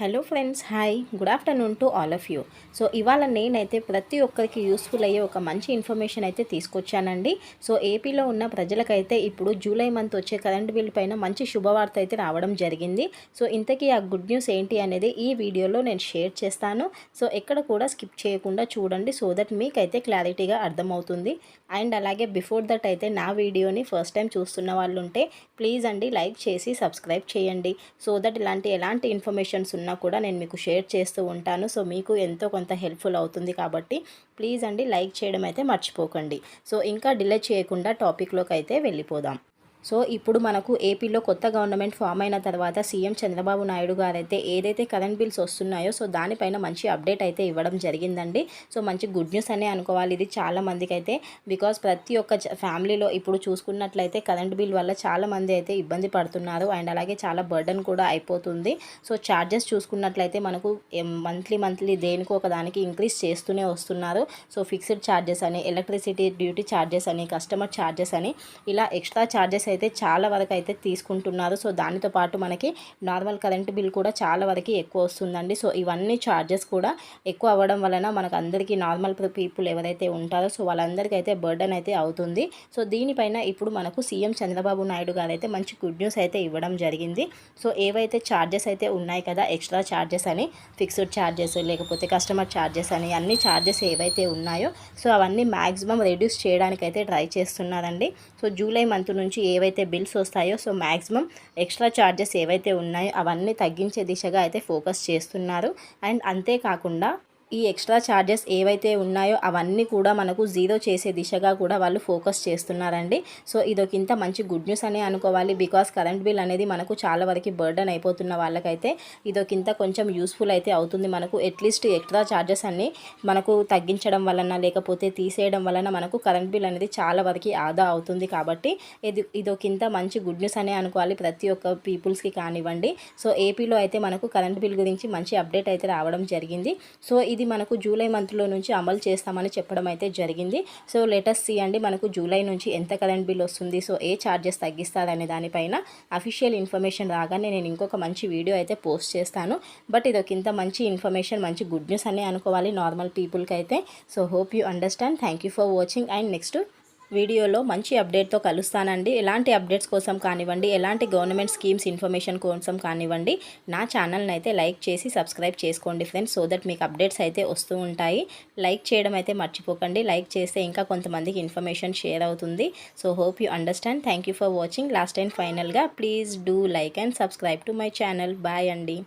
Hello friends hi good afternoon to all of you so ఇవాళ నేనైతే ప్రతి ఒక్కరికి యూస్ఫుల్ అయ్యే ఒక మంచి ఇన్ఫర్మేషన్ అయితే తీసుకొచ్చానండి. సో ఏపీలో ఉన్న ప్రజలకైతే ఇప్పుడు జూలై మంత్ వచ్చే కరెంట్ బిల్ పైన మంచి శుభవార్త అయితే రావడం జరిగింది. సో ఇంతకీ ఆ గుడ్ న్యూస్ ఏంటి అనేది ఈ వీడియోలో నేను షేర్ చేస్తాను. సో ఎక్కడ కూడా స్కిప్ చేయకుండా చూడండి సో దట్ మీకైతే క్లారిటీగా అర్థమవుతుంది. అండ్ అలాగే బిఫోర్ దట్ అయితే నా వీడియోని ఫస్ట్ టైం చూస్తున్న వాళ్ళు ఉంటే ప్లీజ్ అండి లైక్ చేసి సబ్స్క్రైబ్ చేయండి. సో దట్ ఇలాంటి ఎలాంటి ఇన్ఫర్మేషన్స్ ఉన్నా కూడా నేను మీకు షేర్ చేస్తూ ఉంటాను. సో మీకు ఎంతో కొంత హెల్ప్ఫుల్ అవుతుంది కాబట్టి ప్లీజ్ అండి లైక్ చేయడం అయితే మర్చిపోకండి. సో ఇంకా డిలే చేయకుండా టాపిక్లోకి అయితే వెళ్ళిపోదాం. సో ఇప్పుడు మనకు ఏపీలో కొత్త గవర్నమెంట్ ఫామ్ అయిన తర్వాత సీఎం చంద్రబాబు నాయుడు గారు అయితే ఏదైతే కరెంట్ బిల్స్ వస్తున్నాయో సో దానిపైన మంచి అప్డేట్ అయితే ఇవ్వడం జరిగిందండి. సో మంచి గుడ్ న్యూస్ అనే అనుకోవాలి ఇది చాలా మందికి అయితే బికాస్ ప్రతి ఒక్క ఫ్యామిలీలో ఇప్పుడు చూసుకున్నట్లయితే కరెంట్ బిల్ వల్ల చాలా మంది అయితే ఇబ్బంది పడుతున్నారు. అండ్ అలాగే చాలా బర్డన్ కూడా అయిపోతుంది. సో ఛార్జెస్ చూసుకున్నట్లయితే మనకు మంత్లీ మంత్లీ దేనికో ఒక దానికి ఇంక్రీజ్ చేస్తూనే వస్తున్నారు. సో ఫిక్స్డ్ ఛార్జెస్ అని ఎలక్ట్రిసిటీ డ్యూటీ ఛార్జెస్ అని కస్టమర్ ఛార్జెస్ అని ఇలా ఎక్స్ట్రా ఛార్జెస్ అయితే చాలా వరకు అయితే తీసుకుంటున్నారు. సో దానితో పాటు మనకి నార్మల్ కరెంట్ బిల్ కూడా చాలా వరకు ఎక్కువ వస్తుందండి. సో ఇవన్నీ ఛార్జెస్ కూడా ఎక్కువ అవ్వడం వలన మనకు అందరికీ నార్మల్ పీపుల్ ఎవరైతే ఉంటారో సో వాళ్ళందరికీ అయితే బర్డన్ అయితే అవుతుంది. సో దీనిపైన ఇప్పుడు మనకు సీఎం చంద్రబాబు నాయుడు గారు అయితే మంచి గుడ్ న్యూస్ అయితే ఇవ్వడం జరిగింది. సో ఏవైతే ఛార్జెస్ అయితే ఉన్నాయి కదా ఎక్స్ట్రా ఛార్జెస్ అని ఫిక్స్డ్ ఛార్జెస్ లేకపోతే కస్టమర్ ఛార్జెస్ అని అన్ని ఛార్జెస్ ఏవైతే ఉన్నాయో సో అవన్నీ మ్యాక్సిమం రెడ్యూస్ చేయడానికి అయితే ట్రై చేస్తున్నారండి. సో జూలై మంత్ నుంచి ఏ ఏవైతే బిల్స్ వస్తాయో సో మ్యాక్సిమం ఎక్స్ట్రా ఛార్జెస్ ఏవైతే ఉన్నాయో అవన్నీ తగ్గించే దిశగా అయితే ఫోకస్ చేస్తున్నారు. అండ్ అంతేకాకుండా ఈ ఎక్స్ట్రా ఛార్జెస్ ఏవైతే ఉన్నాయో అవన్నీ కూడా మనకు జీరో చేసే దిశగా కూడా వాళ్ళు ఫోకస్ చేస్తున్నారండి. సో ఇదొక ఇంత మంచి గుడ్ న్యూస్ అని అనుకోవాలి. బికాస్ కరెంట్ బిల్ అనేది మనకు చాలా వరకు బర్డన్ అయిపోతున్న వాళ్ళకైతే ఇదొక ఇంత కొంచెం యూస్ఫుల్ అయితే అవుతుంది. మనకు అట్లీస్ట్ ఎక్స్ట్రా ఛార్జెస్ అన్ని మనకు తగ్గించడం వలన లేకపోతే తీసేయడం వలన మనకు కరెంట్ బిల్ అనేది చాలా వరకు ఆదా అవుతుంది కాబట్టి ఇది ఇదొక ఇంత మంచి గుడ్ న్యూస్ అనే అనుకోవాలి ప్రతి ఒక్క పీపుల్స్కి కానివ్వండి. సో ఏపీలో అయితే మనకు కరెంట్ బిల్ గురించి మంచి అప్డేట్ అయితే రావడం జరిగింది. సో ఇది ఇది మనకు జూలై మంత్లో నుంచి అమలు చేస్తామని చెప్పడం అయితే జరిగింది. సో లేటెస్ట్ సి అండి మనకు జూలై నుంచి ఎంత కరెంట్ బిల్ వస్తుంది సో ఏ ఛార్జెస్ తగ్గిస్తారనే దానిపైన అఫీషియల్ ఇన్ఫర్మేషన్ రాగానే నేను ఇంకొక మంచి వీడియో అయితే పోస్ట్ చేస్తాను. బట్ ఇది ఒక ఇంత మంచి ఇన్ఫర్మేషన్ మంచి గుడ్ న్యూస్ అనే అనుకోవాలి నార్మల్ పీపుల్కి అయితే so hope you understand thank for watching and next వీడియోలో మంచి అప్డేట్తో కలుస్తానండి. ఎలాంటి అప్డేట్స్ కోసం కానివ్వండి ఎలాంటి గవర్నమెంట్ స్కీమ్స్ ఇన్ఫర్మేషన్ కోసం కానివ్వండి నా ఛానల్ని అయితే లైక్ చేసి సబ్స్క్రైబ్ చేసుకోండి ఫ్రెండ్స్. సో దట్ మీకు అప్డేట్స్ అయితే వస్తూ ఉంటాయి. లైక్ చేయడం అయితే మర్చిపోకండి. లైక్ చేస్తే ఇంకా కొంతమందికి ఇన్ఫర్మేషన్ షేర్ అవుతుంది. So hope you understand. Thank for watching. Last and ఫైనల్గా please do like and subscribe to my channel. Bye అండి.